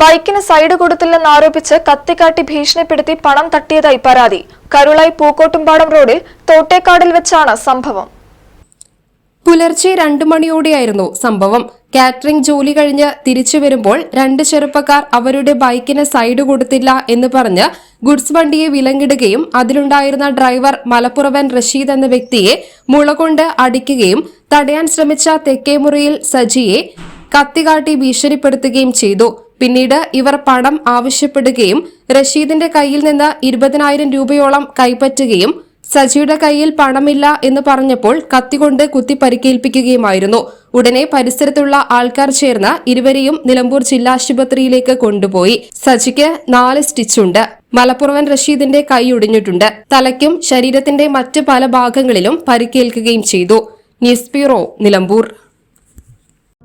ബൈക്കിന് സൈഡ് കൊടുത്തില്ലെന്ന് ആരോപിച്ച് കത്തിക്കാട്ടി ഭീഷണിപ്പെടുത്തി പണം തട്ടിയതായി പരാതി. കരുളായി പൂക്കോട്ടുംപാടം റോഡിൽ തോട്ടേക്കാടിൽ വെച്ചാണ് സംഭവം. പുലർച്ചെ രണ്ടു മണിയോടെയായിരുന്നു സംഭവം. കാറ്ററിംഗ് ജോലി കഴിഞ്ഞ് തിരിച്ചു വരുമ്പോൾ രണ്ട് ചെറുപ്പക്കാർ അവരുടെ ബൈക്കിന് സൈഡ് കൊടുത്തില്ല എന്ന് പറഞ്ഞ് ഗുഡ്സ് വണ്ടിയെ വിലങ്ങിടുകയും അതിലുണ്ടായിരുന്ന ഡ്രൈവർ മലപ്പുറവൻ റഷീദ് എന്ന വ്യക്തിയെ മുളകൊണ്ട് അടിക്കുകയും തടയാൻ ശ്രമിച്ച തെക്കേമുറിയിൽ സജിയെ കത്തികാട്ടി ഭീഷണിപ്പെടുത്തുകയും ചെയ്തു. പിന്നീട് ഇവർ പണം ആവശ്യപ്പെടുകയും റഷീദിന്റെ കയ്യിൽ നിന്ന് ഇരുപതിനായിരം രൂപയോളം കൈപ്പറ്റുകയും സജിയുടെ കയ്യിൽ പണമില്ല എന്ന് പറഞ്ഞപ്പോൾ കത്തികൊണ്ട് കുത്തി പരിക്കേൽപ്പിക്കുകയുമായിരുന്നു ഉടനെ പരിസരത്തുള്ള ആൾക്കാർ ചേർന്ന് ഇരുവരെയും നിലമ്പൂർ ജില്ലാ ആശുപത്രിയിലേക്ക് കൊണ്ടുപോയി. സജിക്ക് നാല് സ്റ്റിച്ചുണ്ട് മലപ്പുറവൻ റഷീദിന്റെ കൈ ഒടിഞ്ഞിട്ടുണ്ട്. തലയ്ക്കും ശരീരത്തിന്റെ മറ്റ് പല ഭാഗങ്ങളിലും പരിക്കേൽക്കുകയും ചെയ്തു. News bureau Nilambur.